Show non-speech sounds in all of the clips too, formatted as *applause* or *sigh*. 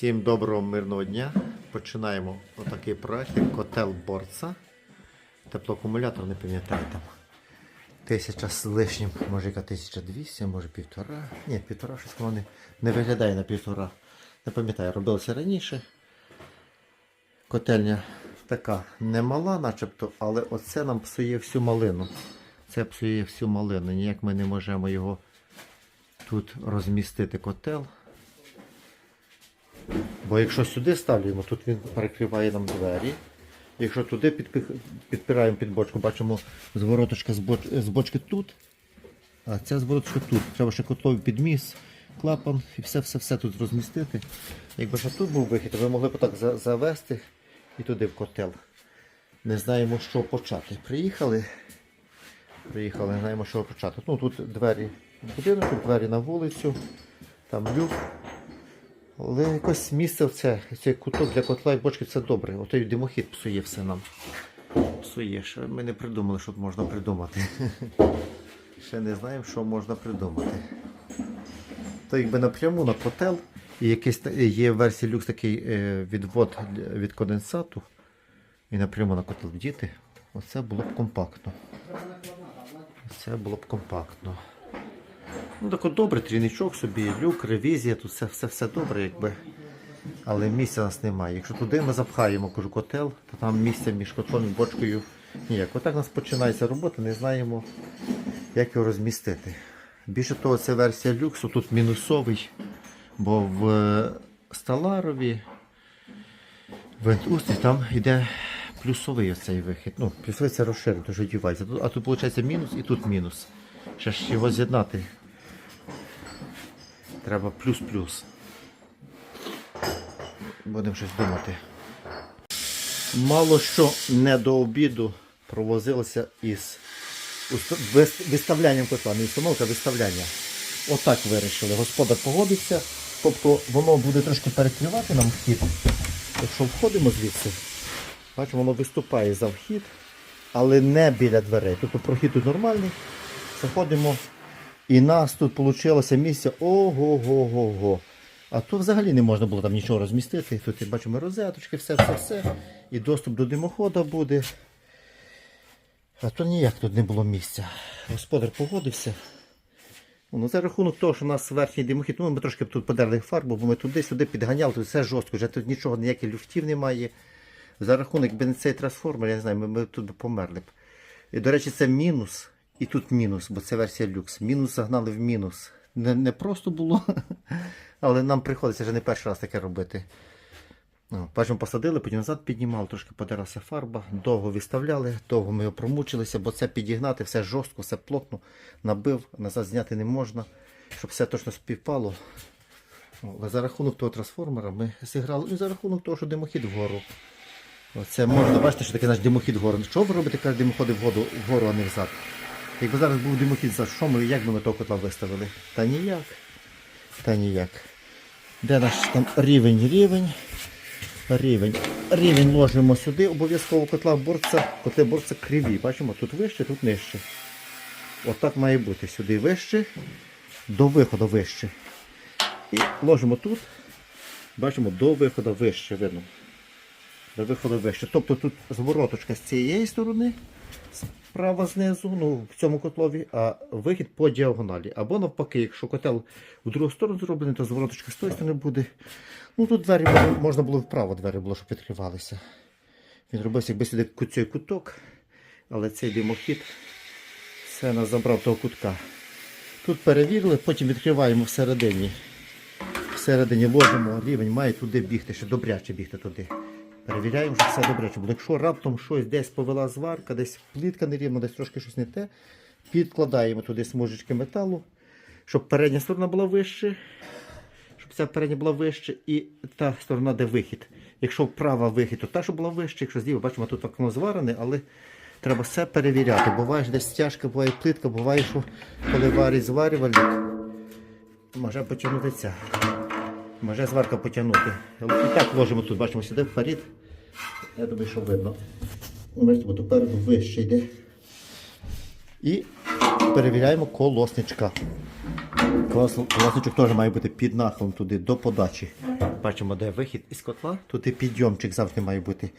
Всім доброго мирного дня. Починаємо отакий проект, як котел борца. Теплоакумулятор, не пам'ятаю там. Тисяча з лишнім, може яка 1200, може півтора. Ні, півтора щось воно не, виглядає на півтора. Не пам'ятаю, робилося раніше. Котельня така немала, начебто, але оце нам псує всю малину. Це псує всю малину. Ніяк ми не можемо його тут розмістити котел. Бо якщо сюди ставлюємо, тут він перекриває нам двері. Якщо туди підпираємо під бочку, бачимо звороточка з, боч... з бочки тут, а ця звороточка тут. Треба ще котловий підміс, клапан і все-все-все тут розмістити. Якби ще тут був вихід, то ви могли б так завести і туди в котел. Не знаємо, що почати. Приїхали. Приїхали, не знаємо, що почати. Ну тут двері в будинок, двері на вулицю, там люк. Але якось місце це, цей куток для котла і бочки це добре. Отой димохід псує все нам. Псує. Ще ми не придумали, що можна придумати. *laughs* Ще не знаємо, що можна придумати. То якби напряму на котел і якийсь є в версії люкс такий е, відвод від конденсату. І напряму на котел вдіти. Оце було б компактно. Це було б компактно. Ну так от добре, трійничок собі, люк, ревізія, тут все, все, все добре, якби. Але місця нас немає. Якщо туди ми запхаємо кажу, котел, то там місця між котлом і бочкою ніяк. Отак у нас починається робота, не знаємо, як його розмістити. Більше того, це версія люксу, тут мінусовий, бо в е, Сталарові в Вентустрі там йде плюсовий оцей вихід. Ну, плюсовий це розширений, що дівається. А тут виходить мінус і тут мінус. Ще ж його з'єднати. Треба плюс-плюс. Будемо щось думати. Мало що не до обіду провозилося із виставлянням котла, не установка, а виставляння. Отак вирішили. Господар погодився. Тобто воно буде трошки перекривати нам вхід. Якщо входимо звідси, бачимо, воно виступає за вхід, але не біля дверей. Тобто прохід тут нормальний. Заходимо. І нас тут вийшло місце ого-го-го-го. А то взагалі не можна було там нічого розмістити. Тут бачимо розеточки, все, все, все. І доступ до димохода буде. А то ніяк тут не було місця. Господар погодився. Ну, за рахунок того, що у нас верхній димохід, ну ми трошки тут подерли фарбу, бо ми туди-сюди підганяли, тут все жорстко, вже тут нічого, ніяких люфтів немає. За рахунок, якби не цей трансформер, я не знаю, ми, ми тут померли б. І, до речі, це мінус, і тут мінус, бо це версія люкс. Мінус загнали в мінус. Не, не просто було, *laughs* але нам приходиться вже не перший раз таке робити. Ну, Бачимо, посадили, потім назад піднімали, трошки подерлася фарба, довго виставляли, довго ми його промучилися, бо це підігнати, все жорстко, все плотно, набив, назад зняти не можна, щоб все точно співпало. Ну, Але за рахунок того трансформера ми зіграли, і за рахунок того, що димохід вгору. Оце можна, бачите, що таке наш димохід вгору. Що ви робите, коли димоходи вгору, а не взад? Якби зараз був димохід взад, що ми, як би ми того котла виставили? Та ніяк. Та ніяк. Де наш там рівень, рівень? Рівень. Рівень ложимо сюди, обов'язково котла борця, котли борця криві. Бачимо, тут вище, тут нижче. Отак має бути. Сюди вище, до виходу вище. І ложимо тут. Бачимо, до виходу вище видно. До виходу вище. Тобто тут звороточка з цієї сторони, справа знизу, ну, в цьому котлові, а вихід по діагоналі. Або навпаки, якщо котел в другу сторону зроблений, то звороточка з тої сторони буде. Ну тут двері можна було вправо двері було, щоб відкривалися. Він робився якби сюди цей куток, але цей димохід все нас забрав того кутка. Тут перевірили, потім відкриваємо всередині. Всередині ложимо рівень, має туди бігти, ще добряче бігти туди. Перевіряємо, що все добряче буде. Якщо раптом щось десь повела зварка, десь плитка нерівна, десь трошки щось не те, підкладаємо туди смужечки металу, щоб передня сторона була вище, щоб ця передня була вище і та сторона, де вихід. Якщо вправа вихід, то та, що була вище, якщо зліва, бачимо, тут окно зварене, але треба все перевіряти. Буває ж десь стяжка, буває плитка, буває, що коли варить зварювальник, може потягнути ця. Може зварка потягнути. І так ложимо тут, бачимо сюди вперед. Я думаю, що видно. Бачите, бо попереду вище йде. І перевіряємо колосничка. Колос- Колосничок теж має бути під нахилом туди до подачі. Бачимо, де вихід із котла, тут і підйомчик завжди має бути.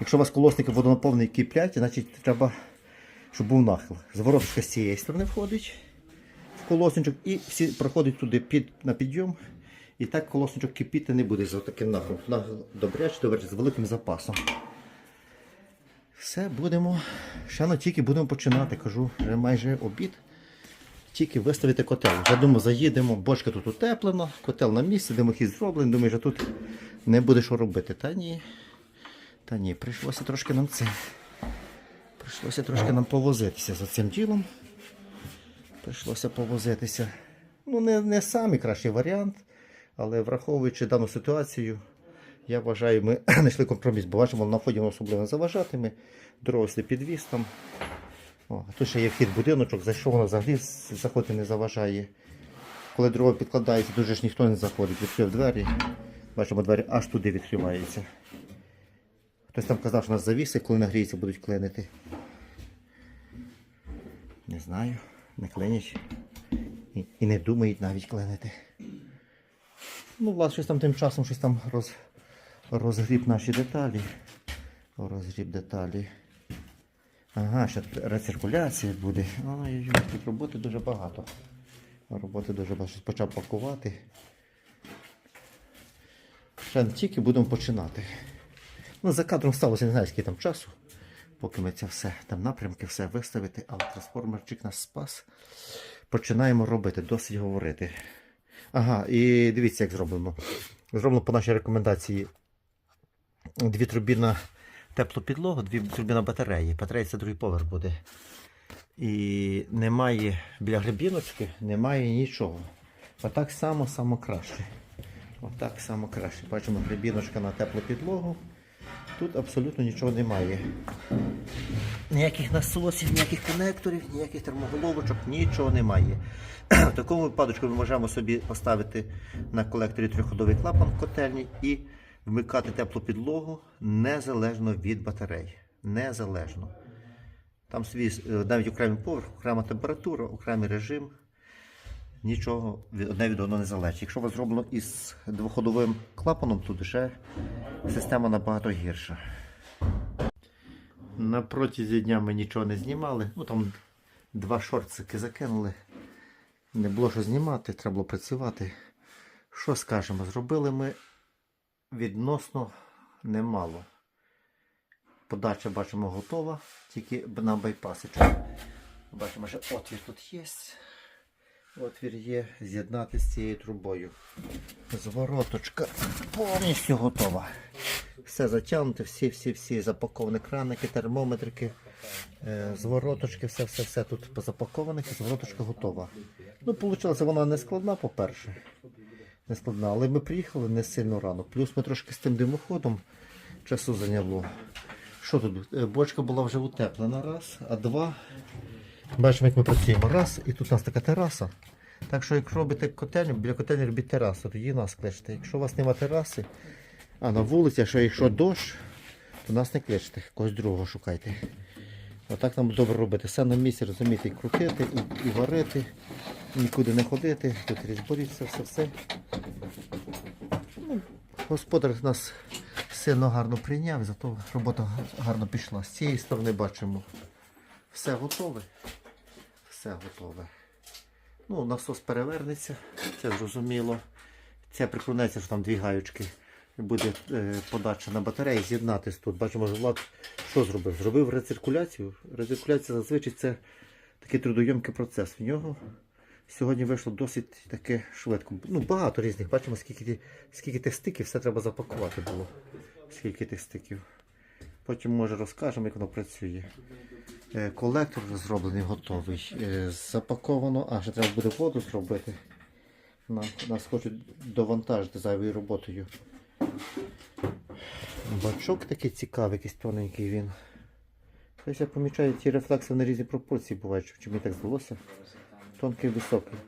Якщо у вас колосники водонаповнені киплять, значить треба, щоб був нахил. Звороточка з цієї сторони входить в колосничок і всі проходять туди під, на підйом. І так колосничок кипіти не буде за таким нахилом. Нахил добряче, з великим запасом. Все, будемо. На тільки будемо починати, кажу, вже майже обід. Тільки виставити котел. Я думаю, заїдемо, бочка тут утеплена, котел на місці, димохід зроблений, думаю, що тут не буде що робити. Та ні. Та ні, прийшлося трошки нам це. Прийшлося трошки нам повозитися за цим ділом. Прийшлося повозитися. Ну, не, не самий кращий варіант, але враховуючи дану ситуацію, я вважаю, ми *clears throat* знайшли компроміс, бо бачимо, на вході воно особливо не заважатиме. Дорослий підвіз там. О, тут ще є вхід будиночок, зайшов вона взагалі з- заходити не заважає. Коли дрова підкладається, дуже ж ніхто не заходить. Відкрив двері. Бачимо, двері аж туди відкриваються. Хтось там казав, що у нас завіси, коли нагріється, будуть клинити. Не знаю, не клинять. І, і не думають навіть клинити. Ну, Влад, щось там тим часом щось там роз, розгріб наші деталі. Розгріб деталі. Ага, ще рециркуляція буде. Ой, тут роботи дуже багато. Роботи дуже багато. Щось почав пакувати. Ще тільки будемо починати. Ну, за кадром сталося, не знаю, скільки там часу, поки ми це все, там напрямки, все виставити, але трансформерчик нас спас. Починаємо робити, досить говорити. Ага, і дивіться, як зроблено. Зроблено по нашій рекомендації дві труби на теплу підлогу, дві труби на батареї. Батарея це другий поверх буде. І немає біля гребіночки, немає нічого. Отак само, само краще. Отак само краще. Бачимо гребіночка на теплу підлогу. Тут абсолютно нічого немає. Ніяких насосів, ніяких конекторів, ніяких термоголовочок, нічого немає. *clears throat* В такому випадку ми можемо собі поставити на колекторі трьохходовий клапан в котельні і вмикати теплу підлогу незалежно від батарей. Незалежно. Там свій е, навіть окремий поверх, окрема температура, окремий режим. Нічого одне від одного не залежить. Якщо вас зроблено із двоходовим клапаном, то вже система набагато гірша. На протязі дня ми нічого не знімали. Ну там два шортики закинули. Не було що знімати, треба було працювати. Що скажемо? Зробили ми відносно немало. Подача бачимо готова, тільки на байпасичок. Бачимо, що отвір тут є. Отвір є з'єднати з цією трубою. Звороточка повністю готова. Все затягнуте, всі-всі-всі запаковані краники, термометрики, е, звороточки, все-все-все тут позапаковане, звороточка готова. Ну, вийшло, вона не складна, по-перше. Не складна, але ми приїхали не сильно рано. Плюс ми трошки з тим димоходом часу зайняло. Що тут? Е, Бочка була вже утеплена раз, а два. Бачимо, як ми працюємо. Раз, і тут у нас така тераса. Так що, якщо робите котельню, біля котельні робіть терасу, тоді нас кличте. Якщо у вас немає тераси, а на вулиці, що якщо дощ, то нас не кличте, когось другого шукайте. Отак нам добре робити. Все на місці, розумієте, і крутити, і, і варити, нікуди не ходити, тут різборіть все, все, все. Ну, господар нас сильно гарно прийняв, зато робота гарно пішла. З цієї сторони бачимо. Все готове. Все готове. Ну, насос перевернеться, це зрозуміло. Це прикрунеться, що там дві гаючки. Буде е, подача на батареї, з'єднатись тут. Бачимо, Влад що зробив? Зробив рециркуляцію. Рециркуляція зазвичай це такий трудойомкий процес. В нього сьогодні вийшло досить таке швидко. Ну, багато різних. Бачимо, скільки, скільки тих стиків, все треба запакувати було. Скільки тих стиків. Потім, може, розкажемо, як воно працює. Е, Колектор зроблений, готовий. Е, Запаковано, а ще треба буде воду зробити. Нас хочуть довантажити зайвою роботою. Бачок такий цікавий, якийсь тоненький він. Ось я помічаю, ці рефлекси на різні пропорції бувають, чи мені так здалося. Тонкий високий.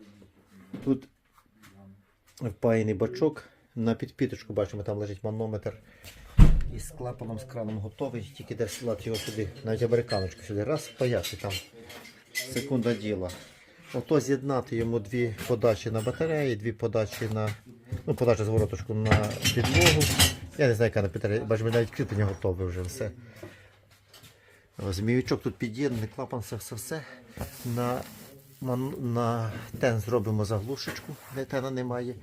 Тут впаяний бачок. На підпіточку бачимо, там лежить манометр. Із клапаном, з краном готовий, тільки десь лад його сюди, навіть американочку сюди. Раз впаяти там. Секунда діла. Ото з'єднати йому дві подачі на батареї, дві подачі на. Ну, подача з вороточку на підлогу. Я не знаю, яка на батареї. Бачимо, навіть кріплення готове вже все. Зміючок тут під'єднаний, клапан, все, все, все. На, на, тен зробимо заглушечку, де тена немає.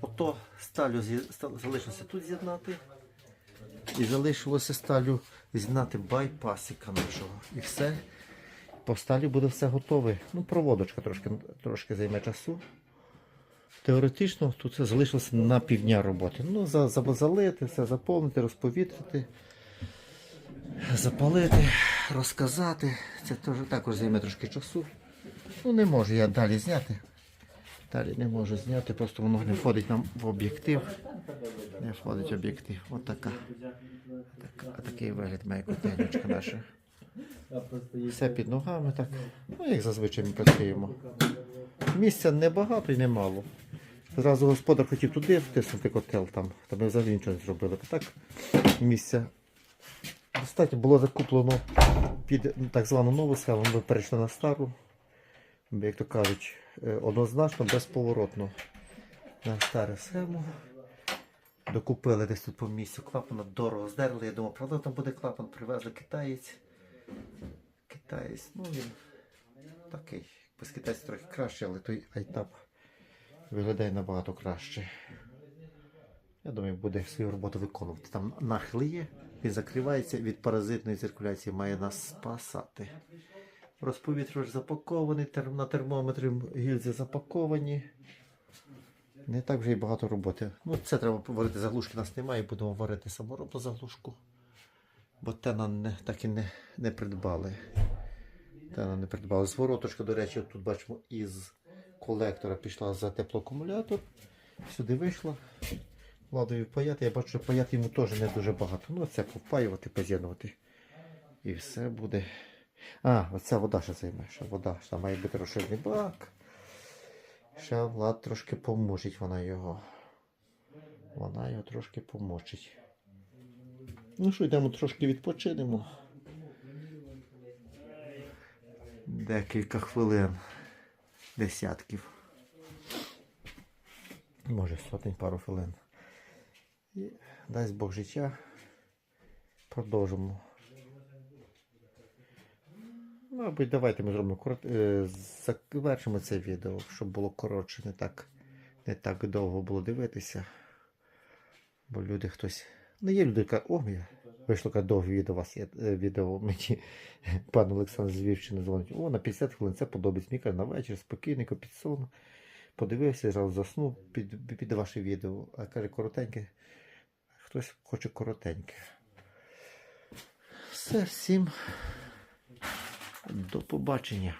Ото сталю залишилося тут з'єднати. І залишилося сталю з'єднати байпасика нашого. І все. По сталі буде все готове. Ну, проводочка трошки, трошки займе часу. Теоретично тут це залишилося на півдня роботи. Ну, за, за, залити, все заповнити, розповітрити, запалити, розказати. Це теж також займе трошки часу. Ну, не можу я далі зняти. Далі не можу зняти, просто воно не входить нам в об'єктив. Не входить в об'єктив. От така. така такий вигляд має котельничка наша. Все під ногами, так. Ну, як зазвичай ми працюємо. Місця небагато і немало. Зразу господар хотів туди втиснути котел, там, там ми взагалі нічого не зробили. Так, місця. Достатньо було закуплено під так звану нову схему, ми перейшли на стару. Як то кажуть, е, однозначно безповоротно на стару схему. Докупили десь тут по місцю клапана, дорого здерли. Я думав, правда там буде клапан, привезли китаєць. Китаєць, ну він такий. Без трохи краще, але той айтап виглядає набагато краще. Я думаю, буде свою роботу виконувати. Там нахил є, він закривається від паразитної циркуляції, має нас спасати. Розповітрювач запакований, тер- на термометрі гільзи запаковані. Не так вже і багато роботи. Ну, це треба варити заглушки, нас немає, будемо варити саморобну заглушку. Бо тена не, так і не, не придбали. Тена не придбали. Звороточка, до речі, тут бачимо, із колектора пішла за теплоакумулятор. Сюди вийшла. Владові паяти. Я бачу, що паяти йому теж не дуже багато. Ну, це повпаювати, поз'єднувати. І все буде. А, оця вода ще займе. Ще вода. Ще має бути розширений бак. Ще Влад трошки помучить вона його. Вона його трошки помучить. Ну що, йдемо трошки відпочинемо. Декілька хвилин. Десятків. Може, сотень пару хвилин. І дасть Бог життя. Продовжимо. Мабуть, давайте ми зробимо корот... е, завершимо це відео, щоб було коротше, не так, не так довго було дивитися. Бо люди хтось. Ну, є люди, яка, о, я вийшло таке довге відео, вас є е, відео *laughs* мені пан Олександр з Львівщини дзвонить. О, на 50 хвилин це подобається. Мені каже, на вечір спокійненько під сон. Подивився, зразу заснув під, під ваше відео. А каже, коротеньке. Хтось хоче коротеньке. Все, всім. До побачення.